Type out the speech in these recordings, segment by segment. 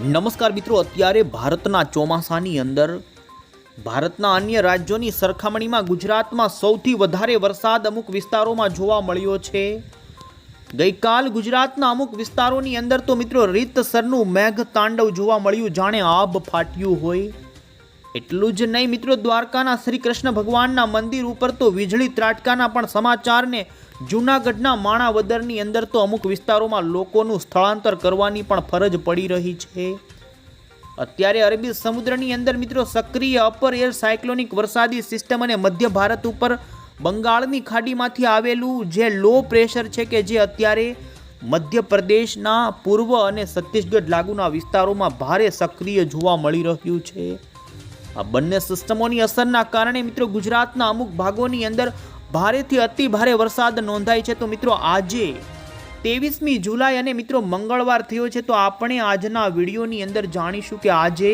નમસ્કાર મિત્રો, અત્યારે ભારતના ચોમાસાની અંદર ભારતના અન્ય રાજ્યોની સરખામણીમાં ગુજરાતમાં સૌથી વધારે વરસાદ અમુક વિસ્તારોમાં જોવા મળ્યો છે. ગઈકાલ ગુજરાતના અમુક વિસ્તારોની અંદર તો મિત્રો રીતસરનું મેઘ તાંડવ જોવા મળ્યું, જાણે આબ ફાટ્યું હોય. એટલું જ નહીં મિત્રો, દ્વારકાના શ્રી કૃષ્ણ ભગવાનના મંદિર ઉપર તો વીજળી ત્રાટકાના પણ સમાચારને જૂનાગઢના માણાવદરની અંદર તો અમુક વિસ્તારોમાં લોકોનું સ્થળાંતર કરવાની પણ ફરજ પડી રહી છે. અત્યારે અરબી સમુદ્રની અંદર મિત્રો, સક્રિય અપર એર સાયક્લોનિક વરસાદી સિસ્ટમ અને મધ્ય ભારત ઉપર બંગાળની ખાડીમાંથી આવેલું જે લો પ્રેશર છે કે જે અત્યારે મધ્યપ્રદેશના પૂર્વ અને છત્તીસગઢ લાગુના વિસ્તારોમાં ભારે સક્રિય જોવા મળી રહ્યું છે. આ બંને સિસ્ટમોની અસરના કારણે મિત્રો ગુજરાતના અમુક ભાગોની અંદર ભારેથી અતિ ભારે વરસાદ નોંધાય છે. તો મિત્રો આજે ત્રેવીસમી જુલાઈ અને મિત્રો મંગળવાર થયો છે. તો આપણે આજના વિડીયોની અંદર જાણીશું કે આજે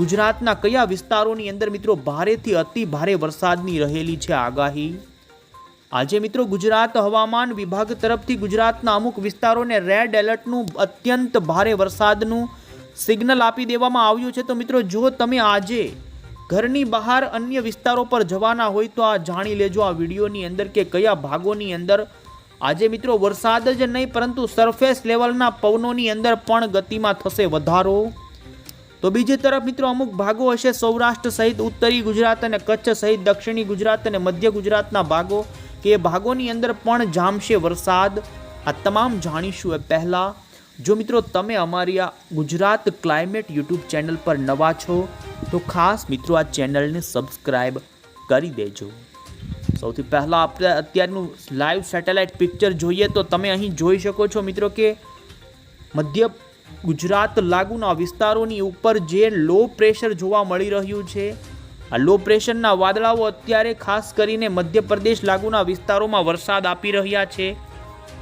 ગુજરાતના કયા વિસ્તારોની અંદર મિત્રો ભારેથી અતિ ભારે વરસાદની રહેલી છે આગાહી. આજે મિત્રો ગુજરાત હવામાન વિભાગ તરફથી ગુજરાતના અમુક વિસ્તારોને રેડ એલર્ટનું અત્યંત ભારે વરસાદનું સિગ્નલ આપી દેવામાં આવ્યું છે. તો મિત્રો જો તમે આજે ઘરની બહાર અન્ય વિસ્તારો પર જવાના હોય તો આ જાણી લેજો. આ વિડીયોની અંદર કે કયા ભાગોની અંદર. આજે મિત્રો વરસાદ જ નહીં, પરંતુ સરફેસ લેવલના પવનોની અંદર પણ ગતિમાં થશે વધારો. તો બીજી તરફ મિત્રો અમુક ભાગો હશે સૌરાષ્ટ્ર સહિત, ઉત્તરી ગુજરાત અને કચ્છ સહિત, દક્ષિણી ગુજરાત અને મધ્ય ગુજરાતના ભાગો, કે એ ભાગોની અંદર પણ જામશે વરસાદ. આ તમામ જાણીશું એ પહેલાં. જો મિત્રો તમે અમારી આ ગુજરાત ક્લાઇમેટ યુટ્યુબ ચેનલ પર નવા છો, તો ખાસ મિત્રો આ ચેનલને સબસ્ક્રાઈબ કરી દેજો. સૌથી પહેલાં આપણે અત્યારનું લાઈવ સેટેલાઇટ પિક્ચર જોઈએ, તો તમે અહીં જોઈ શકો છો મિત્રો કે મધ્ય ગુજરાત લાગુના વિસ્તારોની ઉપર જે લો પ્રેશર જોવા મળી રહ્યું છે, આ લો પ્રેશરના વાદળાઓ અત્યારે ખાસ કરીને મધ્યપ્રદેશ લાગુના વિસ્તારોમાં વરસાદ આપી રહ્યા છે.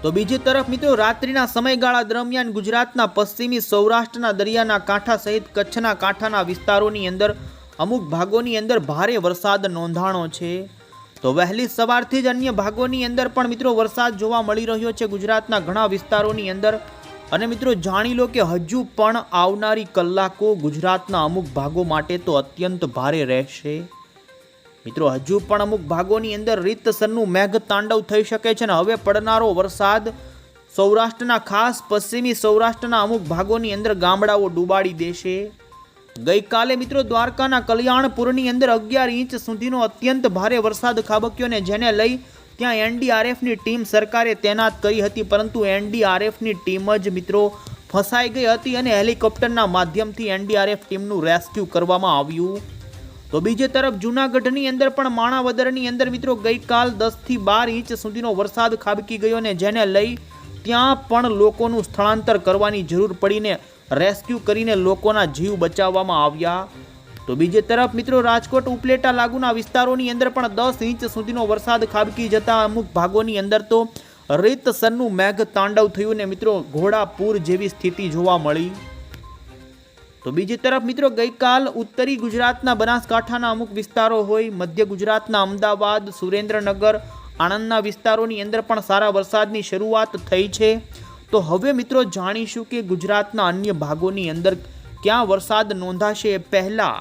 તો બીજી તરફ મિત્રો, રાત્રિના સમયગાળા દરમિયાન ગુજરાતના પશ્ચિમી સૌરાષ્ટ્રના દરિયાના કાંઠા સહિત કચ્છના કાંઠાના વિસ્તારોની અંદર અમુક ભાગોની અંદર ભારે વરસાદ નોંધાણો છે. તો વહેલી સવારથી જ અન્ય ભાગોની અંદર પણ મિત્રો, વરસાદ જોવા મળી રહ્યો છે ગુજરાતના ઘણા વિસ્તારોની અંદર. અને મિત્રો, જાણી લો કે હજુ પણ આવનારી કલાકો ગુજરાતના અમુક ભાગો માટે તો અત્યંત ભારે રહેશે. મિત્રો, હજુ પણ અમુક ભાગોની અંદર રીતસરનું મેઘ તાંડવ થઈ શકે છે અને હવે પડનારો વરસાદ સૌરાષ્ટ્રના, ખાસ પશ્ચિમી સૌરાષ્ટ્રના અમુક ભાગોની અંદર ગામડાઓ ડૂબાડી દેશે. ગઈકાલે મિત્રો, દ્વારકાના કલ્યાણપુરની અંદર અગિયાર ઇંચ સુધીનો અત્યંત ભારે વરસાદ ખાબક્યો ને જેને લઈ ત્યાં એનડીઆરએફની ટીમ સરકારે તૈનાત કરી હતી, પરંતુ એનડીઆરએફની ટીમ જ મિત્રો ફસાઈ ગઈ હતી અને હેલિકોપ્ટરના માધ્યમથી એનડીઆરએફ ટીમનું રેસ્ક્યુ કરવામાં આવ્યું. તો બીજી તરફ જૂનાગઢની અંદર પણ માણાવદરની અંદર મિત્રો ગઈકાલ દસથી બાર ઇંચ સુધીનો વરસાદ ખાબકી ગયો ને જેને લઈ ત્યાં પણ લોકોનું સ્થળાંતર કરવાની જરૂર પડીને રેસ્ક્યુ કરીને લોકોના જીવ બચાવવામાં આવ્યા. તો બીજી તરફ મિત્રો રાજકોટ ઉપલેટા લાગુના વિસ્તારોની અંદર પણ દસ ઇંચ સુધીનો વરસાદ ખાબકી જતા અમુક ભાગોની અંદર તો રીતસરનું મેઘ તાંડવ થયું ને મિત્રો ઘોડાપૂર જેવી સ્થિતિ જોવા મળી. તો બીજી તરફ મિત્રો ગઈકાલ ઉત્તરી ગુજરાતના બનાસકાંઠાના અમુક વિસ્તારો હોય, મધ્ય ગુજરાતના અમદાવાદ, સુરેન્દ્રનગર, આણંદના વિસ્તારોની અંદર પણ સારા વરસાદની શરૂઆત થઈ છે. તો હવે મિત્રો જાણીશું કે ગુજરાતના અન્ય ભાગોની અંદર ક્યાં વરસાદ નોંધાશે એ પહેલાં.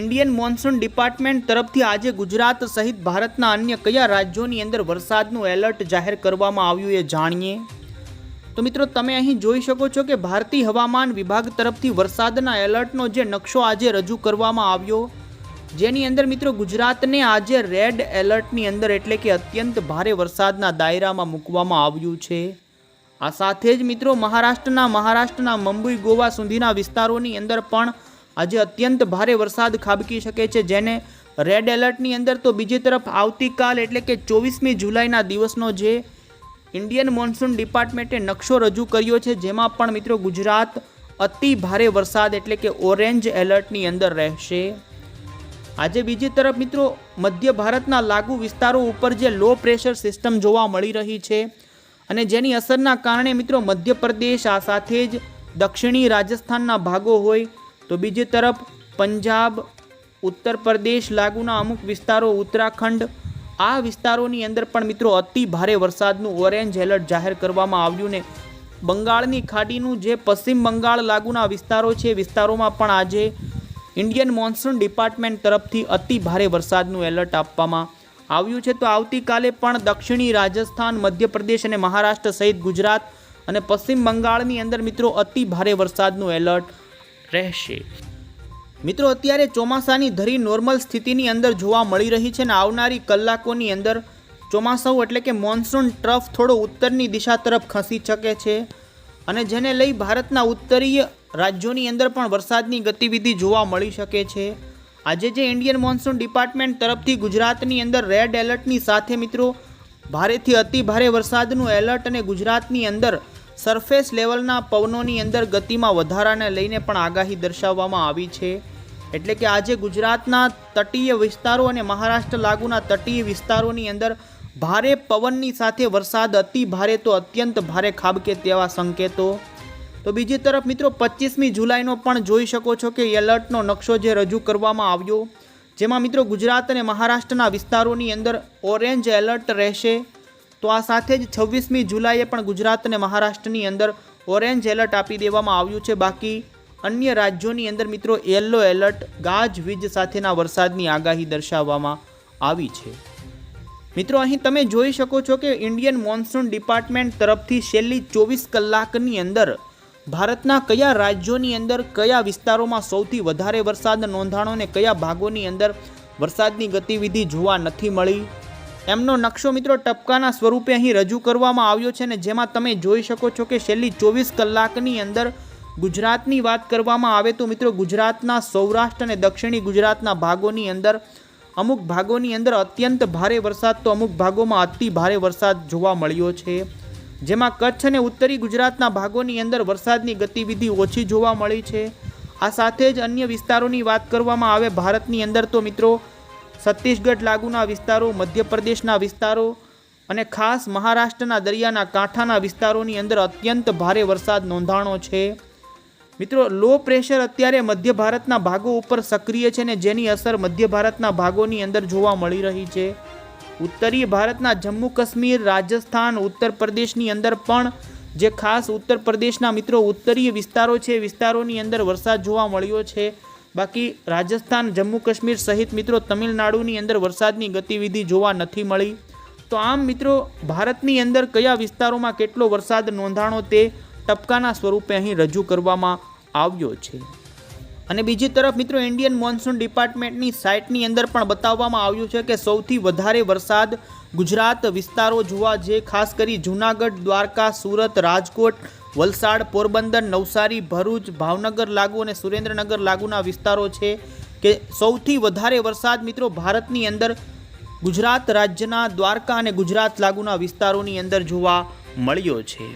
ઇન્ડિયન મોન્સૂન ડિપાર્ટમેન્ટ તરફથી આજે ગુજરાત સહિત ભારતના અન્ય કયા રાજ્યોની અંદર વરસાદનું એલર્ટ જાહેર કરવામાં આવ્યું એ જાણીએ. તો મિત્રો, તમે અહીં જોઈ શકો છો કે ભારતીય હવામાન વિભાગ તરફથી વરસાદના એલર્ટનો જે નકશો આજે રજૂ કરવામાં આવ્યો. જેની અંદર મિત્રો, ગુજરાતને આજે રેડ એલર્ટની અંદર એટલે કે અત્યંત ભારે વરસાદના દાયરામાં મૂકવામાં આવ્યું છે. આ સાથે જ મિત્રો, મહારાષ્ટ્રના મહારાષ્ટ્રના મુંબઈ, ગોવા સુધીના વિસ્તારોની અંદર પણ આજે અત્યંત ભારે વરસાદ ખાબકી શકે છે. જેને રેડ એલર્ટની અંદર તો બીજી તરફ આવતીકાલ એટલે કે ચોવીસમી જુલાઈના દિવસનો જે ઇન્ડિયન મોન્સૂન ડિપાર્ટમેન્ટે નકશો રજૂ કર્યો છે, જેમાં પણ મિત્રો ગુજરાત અતિ ભારે વરસાદ એટલે કે ઓરેન્જ એલર્ટની અંદર રહેશે. આજે બીજી તરફ મિત્રો, મધ્ય ભારતના લાગુ વિસ્તારો ઉપર જે લો પ્રેશર સિસ્ટમ જોવા મળી રહી છે અને જેની અસરના કારણે મિત્રો મધ્યપ્રદેશ આ સાથે જ દક્ષિણી રાજસ્થાનના ભાગો હોય, તો બીજી તરફ પંજાબ, ઉત્તર પ્રદેશ લાગુના અમુક વિસ્તારો, ઉત્તરાખંડ આ વિસ્તારોની અંદર પણ મિત્રો અતિ ભારે વરસાદનું ઓરેન્જ એલર્ટ જાહેર કરવામાં આવ્યું ને બંગાળની ખાડીનું જે પશ્ચિમ બંગાળ લાગુના વિસ્તારો છે, વિસ્તારોમાં પણ આજે ઇન્ડિયન મોન્સૂન ડિપાર્ટમેન્ટ તરફથી અતિ ભારે વરસાદનું એલર્ટ આપવામાં આવ્યું છે. તો આવતીકાલે પણ દક્ષિણી રાજસ્થાન, મધ્યપ્રદેશ અને મહારાષ્ટ્ર સહિત ગુજરાત અને પશ્ચિમ બંગાળની અંદર મિત્રો અતિ ભારે વરસાદનું એલર્ટ રહેશે. મિત્રો, અત્યારે ચોમાસાની ધરી નોર્મલ સ્થિતિની અંદર જોવા મળી રહી છે અને આવનારી કલાકોની અંદર ચોમાસું એટલે કે મોન્સૂન ટ્રફ થોડો ઉત્તરની દિશા તરફ ખસી શકે છે અને જેને લઈ ભારતના ઉત્તરીય રાજ્યોની અંદર પણ વરસાદની ગતિવિધિ જોવા મળી શકે છે. આજે જે ઇન્ડિયન મોન્સૂન ડિપાર્ટમેન્ટ તરફથી ગુજરાતની અંદર રેડ એલર્ટની સાથે મિત્રો, ભારેથી અતિ ભારે વરસાદનું એલર્ટ અને ગુજરાતની અંદર સરફેસ લેવલના પવનોની અંદર ગતિમાં વધારાને લઈને પણ આગાહી દર્શાવવામાં આવી છે. એટલે કે આજે ગુજરાતના તટીય વિસ્તારો અને મહારાષ્ટ્ર લાગુના તટીય વિસ્તારોની અંદર ભારે પવનની સાથે વરસાદ અતિ ભારે તો અત્યંત ભારે ખાબકે તેવા સંકેતો. તો બીજી તરફ મિત્રો પચીસમી જુલાઈનો પણ જોઈ શકો છો કે એલર્ટનો નકશો જે રજૂ કરવામાં આવ્યો, જેમાં મિત્રો ગુજરાત અને મહારાષ્ટ્રના વિસ્તારોની અંદર ઓરેન્જ એલર્ટ રહેશે. તો આ સાથે જ છવ્વીસમી જુલાઈએ પણ ગુજરાત અને મહારાષ્ટ્રની અંદર ઓરેન્જ એલર્ટ આપી દેવામાં આવ્યું છે. બાકી અન્ય રાજ્યોની અંદર મિત્રો યલો એલર્ટ ગાજવીજ સાથેના વરસાદની આગાહી દર્શાવવામાં આવી છે. મિત્રો અહીં તમે જોઈ શકો છો કે ઇન્ડિયન મોન્સૂન ડિપાર્ટમેન્ટ તરફથી છેલ્લી ચોવીસ કલાકની અંદર ભારતના કયા રાજ્યોની અંદર કયા વિસ્તારોમાં સૌથી વધારે વરસાદ નોંધાણો અને કયા ભાગોની અંદર વરસાદની ગતિવિધિ જોવા નથી મળી? એમનો નકશો મિત્રો ટપકાના સ્વરૂપે અહીં રજૂ કરવામાં આવ્યો છે ને જેમાં તમે જોઈ શકો છો કે છેલ્લી ચોવીસ કલાકની અંદર ગુજરાતની વાત કરવામાં આવે તો મિત્રો ગુજરાતના સૌરાષ્ટ્ર અને દક્ષિણી ગુજરાતના ભાગોની અંદર, અમુક ભાગોની અંદર અત્યંત ભારે વરસાદ તો અમુક ભાગોમાં અતિ ભારે વરસાદ જોવા મળ્યો છે. જેમાં કચ્છ અને ઉત્તરી ગુજરાતના ભાગોની અંદર વરસાદની ગતિવિધિ ઓછી જોવા મળી છે. આ સાથે જ અન્ય વિસ્તારોની વાત કરવામાં આવે ભારતની અંદર તો મિત્રો છત્તીસગઢ લાગુના વિસ્તારો, મધ્યપ્રદેશના વિસ્તારો અને ખાસ મહારાષ્ટ્રના દરિયાના કાંઠાના વિસ્તારોની અંદર અત્યંત ભારે વરસાદ નોંધાણો છે. મિત્રો લો પ્રેશર અત્યારે મધ્ય ભારતના ભાગો ઉપર સક્રિય છે ને જેની અસર મધ્ય ભારતના ભાગોની અંદર જોવા મળી રહી છે. ઉત્તરીય ભારતના જમ્મુ કાશ્મીર, રાજસ્થાન, ઉત્તર પ્રદેશની અંદર પણ જે ખાસ ઉત્તર પ્રદેશના મિત્રો ઉત્તરીય વિસ્તારો છે વિસ્તારોની અંદર વરસાદ જોવા મળ્યો છે. બાકી રાજસ્થાન, જમ્મુ કાશ્મીર સહિત મિત્રો તમિલનાડુની અંદર વરસાદની ગતિવિધિ જોવા નથી મળી. તો આમ મિત્રો, ભારતની અંદર કયા વિસ્તારોમાં કેટલો વરસાદ નોંધાણો તે ટપકાના સ્વરૂપે અહીં રજૂ કરવામાં આવ્યો છે. અને બીજી તરફ મિત્રો ઇન્ડિયન મોન્સૂન ડિપાર્ટમેન્ટની સાઇટની અંદર પણ બતાવવામાં આવ્યું છે કે સૌથી વધારે વરસાદ ગુજરાત વિસ્તારો જોવા જે ખાસ કરી જૂનાગઢ, દ્વારકા, સુરત, રાજકોટ, વલસાડ, પોરબંદર, નવસારી, ભરૂચ, ભાવનગર લાગુ અને સુરેન્દ્રનગર લાગુના વિસ્તારો છે કે સૌથી વધારે વરસાદ મિત્રો ભારતની અંદર ગુજરાત રાજ્યના દ્વારકા અને ગુજરાત લાગુના વિસ્તારોની અંદર જોવા મળ્યો છે.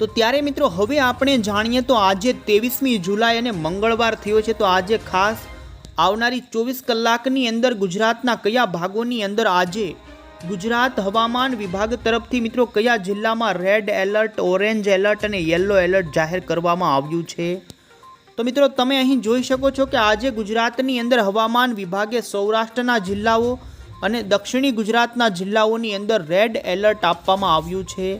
તો ત્યારે મિત્રો હવે આપણે જાણીએ તો આજે ત્રેવીસમી જુલાઈ અને મંગળવાર થયો છે. તો આજે ખાસ આવનારી ચોવીસ કલાકની અંદર ગુજરાતના કયા ભાગોની અંદર આજે ગુજરાત હવામાન વિભાગ તરફથી મિત્રો કયા જિલ્લામાં રેડ એલર્ટ ઓરેન્જ એલર્ટ અને યલો એલર્ટ જાહેર કરવામાં આવ્યું છે? તો મિત્રો તમે અહીં જોઈ શકો છો કે આજે ગુજરાતની અંદર હવામાન વિભાગે સૌરાષ્ટ્રના જિલ્લાઓ અને દક્ષિણી ગુજરાતના જિલ્લાઓની અંદર રેડ એલર્ટ આપવામાં આવ્યું છે.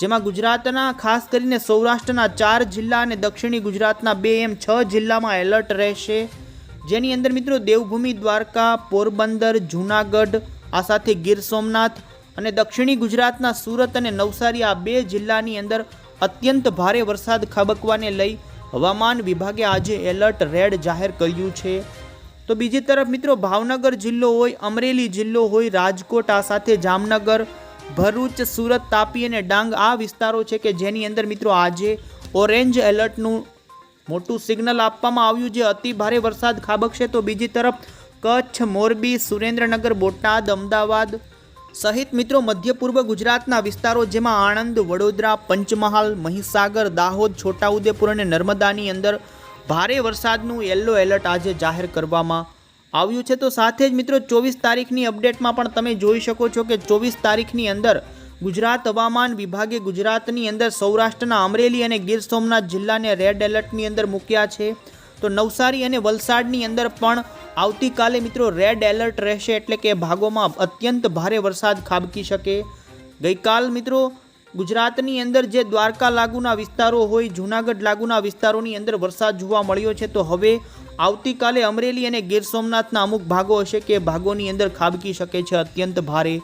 જેમાં ગુજરાતના ખાસ કરીને સૌરાષ્ટ્રના ચાર જિલ્લા અને દક્ષિણી ગુજરાતના બે એમ છ જિલ્લામાં એલર્ટ રહેશે. જેની અંદર મિત્રો દેવભૂમિ, દ્વારકા, પોરબંદર, જૂનાગઢ, આ સાથે ગીર સોમનાથ અને દક્ષિણી ગુજરાતના સુરત અને નવસારી આ બે જિલ્લાની અંદર અત્યંત ભારે વરસાદ ખાબકવાને લઈ હવામાન વિભાગે આજે એલર્ટ રેડ જાહેર કર્યું છે. તો બીજી તરફ મિત્રો ભાવનગર જિલ્લો હોય, અમરેલી જિલ્લો હોય, રાજકોટ આ સાથે જામનગર ભરૂચ, સુરત, તાપી અને ડાંગ આ વિસ્તારો છે કે જેની અંદર મિત્રો આજે ઓરેન્જ એલર્ટનું મોટું સિગ્નલ આપવામાં આવ્યું જે અતિ ભારે વરસાદ ખાબકશે તો બીજી તરફ કચ્છ, મોરબી, સુરેન્દ્રનગર, બોટાદ, અમદાવાદ સહિત મિત્રો મધ્ય પૂર્વ ગુજરાતના વિસ્તારો જેમાં આણંદ, વડોદરા, પંચમહાલ, મહીસાગર, દાહોદ, છોટાઉદેપુર અને નર્મદાની અંદર ભારે વરસાદનું યલો એલર્ટ આજે જાહેર કરવામાં આવ્યું છે તો સાથે જ મિત્રો ચોવીસ તારીખની અપડેટમાં પણ તમે જોઈ શકો છો કે ચોવીસ તારીખની અંદર ગુજરાત હવામાન વિભાગે ગુજરાતની અંદર સૌરાષ્ટ્રના અમરેલી અને ગીર સોમનાથ જિલ્લાને રેડ એલર્ટની અંદર મૂક્યા છે. તો નવસારી અને વલસાડની અંદર પણ આવતીકાલે મિત્રો રેડ એલર્ટ રહેશે એટલે કે ભાગોમાં અત્યંત ભારે વરસાદ ખાબકી શકે. ગઈકાલ મિત્રો ગુજરાતની અંદર જે દ્વારકા લાગુના વિસ્તારો હોય, જૂનાગઢ લાગુના વિસ્તારોની અંદર વરસાદ જોવા મળ્યો છે, તો હવે આવતીકાલે અમરેલી અને ગીર સોમનાથના અમુક ભાગો હશે કે ભાગોની અંદર ખાબકી શકે છે અત્યંત ભારે.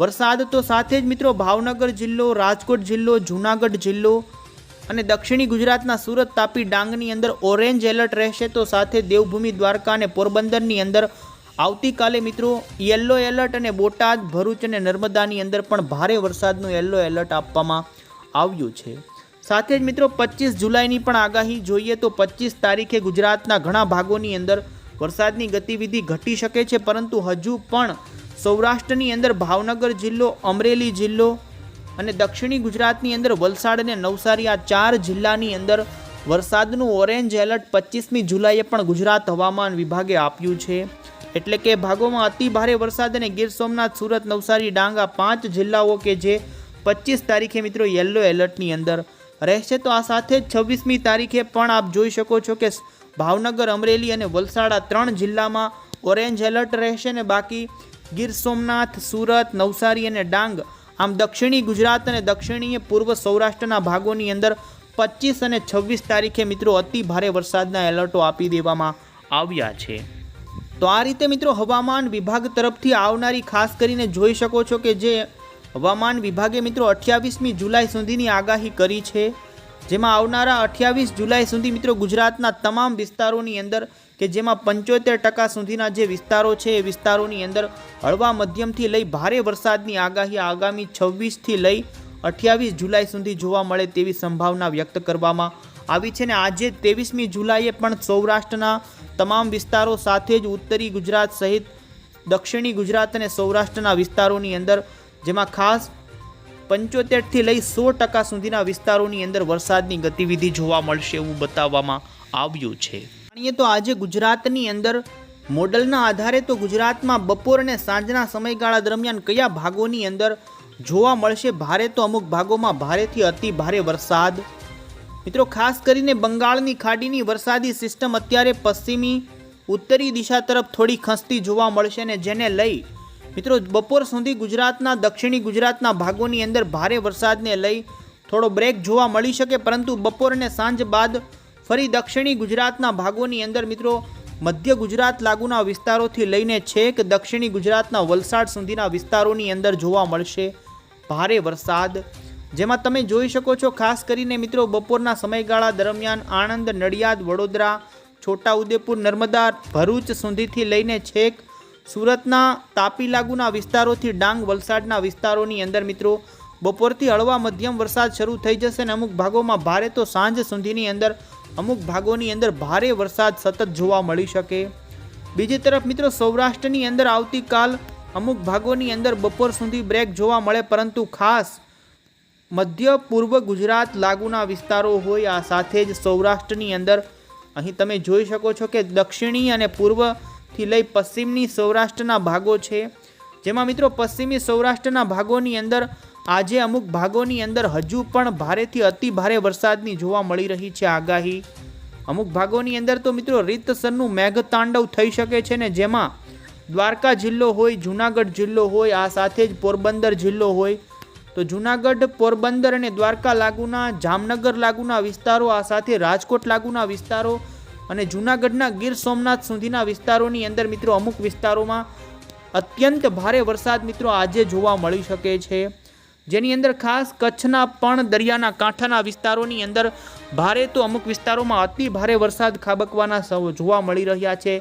વરસાદ તો સાથે જ મિત્રો ભાવનગર જિલ્લો, રાજકોટ જિલ્લો, જૂનાગઢ જિલ્લો અને દક્ષિણી ગુજરાતના સુરત તાપી ડાંગની અંદર ઓરેન્જ એલર્ટ રહેશે તો સાથે દેવભૂમિ દ્વારકા અને પોરબંદરની અંદર આવતીકાલે મિત્રો યલો એલર્ટ અને બોટાદ, ભરૂચ અને નર્મદાની અંદર પણ ભારે વરસાદનું યલો એલર્ટ આપવામાં આવ્યું છે. સાથે જ મિત્રો પચીસ જુલાઈની પણ આગાહી જોઈએ તો પચીસ તારીખે ગુજરાતના ઘણા ભાગોની અંદર વરસાદની ગતિવિધિ ઘટી શકે છે, પરંતુ હજુ પણ સૌરાષ્ટ્રની અંદર ભાવનગર જિલ્લો, અમરેલી જિલ્લો અને દક્ષિણી ગુજરાતની અંદર વલસાડ અને નવસારી આ ચાર જિલ્લાની અંદર વરસાદનું ઓરેન્જ એલર્ટ પચીસમી જુલાઈએ પણ ગુજરાત હવામાન વિભાગે આપ્યું છે. એટલે કે ભાગોમાં અતિ ભારે વરસાદ અને ગીર સોમનાથ, સુરત, નવસારી, ડાંગ આ પાંચ જિલ્લાઓ કે જે પચીસ તારીખે મિત્રો યલો એલર્ટની અંદર રહેશે તો આ સાથે જ છવ્વીસમી તારીખે પણ આપ જોઈ શકો છો કે ભાવનગર, અમરેલી અને વલસાડ ત્રણ જિલ્લામાં ઓરેન્જ એલર્ટ રહેશે ને બાકી ગીર સોમનાથ, સુરત, નવસારી અને ડાંગ, આમ દક્ષિણી ગુજરાત અને દક્ષિણીય પૂર્વ સૌરાષ્ટ્રના ભાગોની અંદર પચીસ અને છવ્વીસ તારીખે મિત્રો અતિ ભારે વરસાદના એલર્ટો આપી દેવામાં આવ્યા છે. તો આ રીતે મિત્રો હવામાન વિભાગ તરફથી આવનારી ખાસ કરીને જોઈ શકો છો કે જે હવામાન વિભાગે મિત્રો અઠ્યાવીસમી જુલાઈ સુધીની આગાહી કરી છે. જેમાં આવનારા અઠ્યાવીસ જુલાઈ સુધી મિત્રો ગુજરાતના તમામ વિસ્તારોની અંદર કે જેમાં પંચોતેર ટકા સુધીના જે વિસ્તારો છે એ વિસ્તારોની અંદર હળવા મધ્યમથી લઈ ભારે વરસાદની આગાહી આગામી છવ્વીસથી લઈ અઠ્યાવીસ જુલાઈ સુધી જોવા મળે તેવી સંભાવના વ્યક્ત કરવામાં આવી છે ને આજે ત્રેવીસમી જુલાઈએ પણ સૌરાષ્ટ્રના તમામ વિસ્તારો સાથે જ ઉત્તરી ગુજરાત સહિત દક્ષિણી ગુજરાત અને સૌરાષ્ટ્રના વિસ્તારોની અંદર જેમાં ખાસ પંચોતેરથી લઈ સો ટકા સુધીના વિસ્તારોની અંદર વરસાદની ગતિવિધિ જોવા મળશે એવું બતાવવામાં આવ્યું છે. જાણીએ તો આજે ગુજરાતની અંદર મોડલના આધારે તો ગુજરાતમાં બપોર અને સાંજના સમયગાળા દરમિયાન કયા ભાગોની અંદર જોવા મળશે? ભારે તો અમુક ભાગોમાં ભારેથી અતિ ભારે વરસાદ. મિત્રો, ખાસ કરીને બંગાળની ખાડીની વરસાદી સિસ્ટમ અત્યારે પશ્ચિમી ઉત્તરી દિશા તરફ થોડી ખસતી જોવા મળશે ને જેને લઈ મિત્રો, બપોર સુધી ગુજરાતના, દક્ષિણી ગુજરાતના ભાગોની અંદર ભારે વરસાદને લઈ થોડો બ્રેક જોવા મળી શકે, પરંતુ બપોર અને સાંજ બાદ ફરી દક્ષિણી ગુજરાતના ભાગોની અંદર મિત્રો, મધ્ય ગુજરાત લાગુના વિસ્તારોથી લઈને છેક દક્ષિણી ગુજરાતના વલસાડ સુધીના વિસ્તારોની અંદર જોવા મળશે ભારે વરસાદ. જેમાં તમે જોઈ શકો છો, ખાસ કરીને મિત્રો, બપોરના સમયગાળા દરમિયાન આણંદ, નડિયાદ, વડોદરા, છોટાઉદેપુર, નર્મદા, ભરૂચ સુધીથી લઈને છેક સુરતના તાપી લાગુના વિસ્તારોથી ડાંગ વલસાડના વિસ્તારોની અંદર મિત્રો, બપોરથી હળવા મધ્યમ વરસાદ શરૂ થઈ જશે અને અમુક ભાગોમાં ભારે તો સાંજ સુધીની અંદર અમુક ભાગોની અંદર ભારે વરસાદ સતત જોવા મળી શકે. બીજી તરફ મિત્રો, સૌરાષ્ટ્રની અંદર આવતીકાલ અમુક ભાગોની અંદર બપોર સુધી બ્રેક જોવા મળે, પરંતુ ખાસ મધ્ય પૂર્વ ગુજરાત લાગુના વિસ્તારો હોય, આ સાથે જ સૌરાષ્ટ્રની અંદર. અહીં તમે જોઈ શકો છો કે દક્ષિણી અને પૂર્વથી લઈ પશ્ચિમની સૌરાષ્ટ્રના ભાગો છે. જેમાં મિત્રો પશ્ચિમી સૌરાષ્ટ્રના ભાગોની અંદર આજે અમુક ભાગોની અંદર હજુ પણ ભારેથી અતિ ભારે વરસાદની જોવા મળી રહી છે આગાહી. અમુક ભાગોની અંદર તો મિત્રો રીતસરનું મેઘતાંડવ થઈ શકે છે ને જેમાં દ્વારકા જિલ્લો હોય, જૂનાગઢ જિલ્લો હોય, આ સાથે જ પોરબંદર જિલ્લો હોય. તો જૂનાગઢ, પોરબંદર અને દ્વારકા લાગુના, જામનગર લાગુના વિસ્તારો, આ સાથે રાજકોટ લાગુના વિસ્તારો અને જૂનાગઢના ગીર સોમનાથ સુધીના વિસ્તારોની અંદર મિત્રો અમુક વિસ્તારોમાં અત્યંત ભારે વરસાદ મિત્રો આજે જોવા મળી શકે છે. જેની અંદર ખાસ કચ્છના પણ દરિયાના કાંઠાના વિસ્તારોની અંદર ભારે તો અમુક વિસ્તારોમાં અતિ ભારે વરસાદ ખાબકવાના જોવા મળી રહ્યા છે.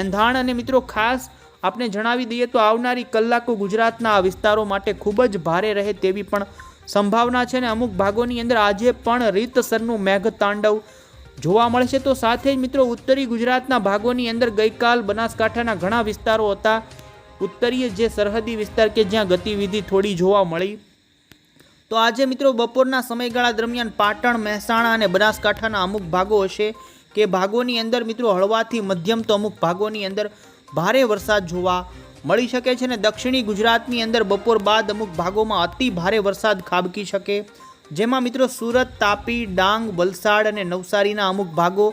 એંધાણ અને મિત્રો ખાસ આપણે જણાવી દઈએ તો આવનારી કલાકો ગુજરાતના આ વિસ્તારો માટે ખૂબ જ ભારે રહે તેવી પણ સંભાવના છે ને અમુક ભાગોની અંદર આજે પણ રીતસરનું મેઘતાંડવ જોવા મળશે તો સાથે જ મિત્રો ઉત્તરી ગુજરાતના ભાગોની અંદર ગઈકાલ બનાસકાંઠાના ઘણા વિસ્તારો હતા. ઉત્તરીય જે સરહદી વિસ્તાર કે જ્યાં ગતિવિધિ થોડી જોવા મળી. તો આજે મિત્રો બપોરના સમયગાળા દરમિયાન પાટણ, મહેસાણા અને બનાસકાંઠાના અમુક ભાગો હશે કે ભાગોની અંદર મિત્રો હળવાથી મધ્યમ તો અમુક ભાગોની અંદર ભારે વરસાદ જોવા મળી શકે છે ને દક્ષિણી ગુજરાતની અંદર બપોર બાદ અમુક ભાગોમાં અતિ ભારે વરસાદ ખાબકી શકે. જેમાં મિત્રો સુરત, તાપી, ડાંગ, વલસાડ અને નવસારીના અમુક ભાગો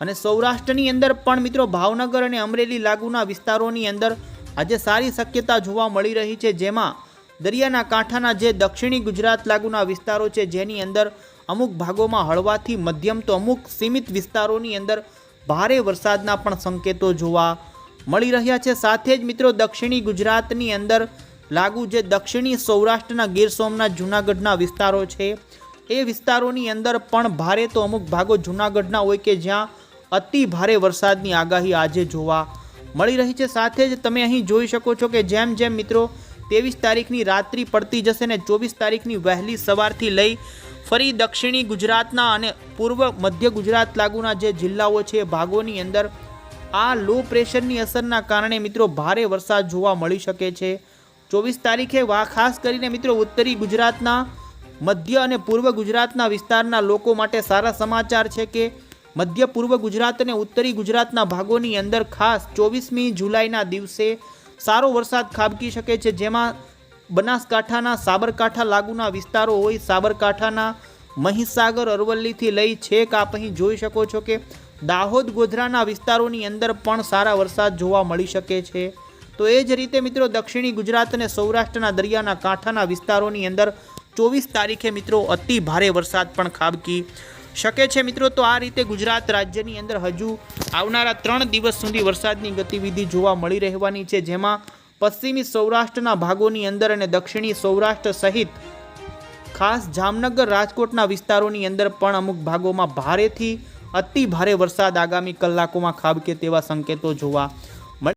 અને સૌરાષ્ટ્રની અંદર પણ મિત્રો ભાવનગર અને અમરેલી લાગુના વિસ્તારોની અંદર આજે સારી શક્યતા જોવા મળી રહી છે. જેમાં દરિયાના કાંઠાના જે દક્ષિણી ગુજરાત લાગુના વિસ્તારો છે, જેની અંદર અમુક ભાગોમાં હળવાથી મધ્યમ તો અમુક સીમિત વિસ્તારોની અંદર ભારે વરસાદના પણ સંકેતો જોવા મળી રહ્યા છે. સાથે જ મિત્રો દક્ષિણી ગુજરાતની અંદર લાગુ જે દક્ષિણી સૌરાષ્ટ્રના ગીર સોમનાથ જૂનાગઢના વિસ્તારો છે, એ વિસ્તારોની અંદર પણ ભારે તો અમુક ભાગો જૂનાગઢના હોય કે જ્યાં અતિ ભારે વરસાદની આગાહી આજે જોવા મળી રહી છે. સાથે જ તમે અહીં જોઈ શકો છો કે જેમ જેમ મિત્રો ત્રેવીસ તારીખની રાત્રિ પડતી જશે ને ચોવીસ તારીખની વહેલી સવારથી લઈ ફરી દક્ષિણી ગુજરાતના અને પૂર્વ મધ્ય ગુજરાત લાગુના જે જિલ્લાઓ છે ભાગોની અંદર આ લો પ્રેશરની અસરના કારણે મિત્રો ભારે વરસાદ જોવા મળી શકે છે. ચોવીસ તારીખે વા, ખાસ કરીને મિત્રો ઉત્તરી ગુજરાતના, મધ્ય અને પૂર્વ ગુજરાતના વિસ્તારના લોકો માટે સારા સમાચાર છે કે મધ્ય, પૂર્વ ગુજરાત અને ઉત્તરી ગુજરાતના ભાગોની અંદર ખાસ ચોવીસમી જુલાઈના દિવસે સારો વરસાદ ખાબકી શકે છે. જેમાં બનાસકાંઠાના, સાબરકાંઠા લાગુના વિસ્તારો હોય, સાબરકાંઠાના મહીસાગર, અરવલ્લીથી લઈ છેક આપ અહીં જોઈ શકો છો કે દાહોદ, ગોધરાના વિસ્તારોની અંદર પણ સારા વરસાદ જોવા મળી શકે છે. તો એ જ રીતે મિત્રો દક્ષિણી ગુજરાત અને સૌરાષ્ટ્રના દરિયાના કાંઠાના વિસ્તારોની અંદર ચોવીસ તારીખે મિત્રો અતિ ભારે વરસાદ પણ ખાબકી શકે છે મિત્રો. તો આ રીતે ગુજરાત રાજ્યની અંદર હજુ આવનારા ત્રણ દિવસ સુધી વરસાદની ગતિવિધિ જોવા મળી રહેવાની છે, જેમાં પશ્ચિમી સૌરાષ્ટ્રના ભાગોની અંદર અને દક્ષિણી સૌરાષ્ટ્ર સહિત ખાસ જામનગર, રાજકોટના વિસ્તારોની અંદર પણ અમુક ભાગોમાં ભારેથી અતિ ભારે વરસાદ આગામી કલાકોમાં ખાબકે તેવા સંકેતો જોવા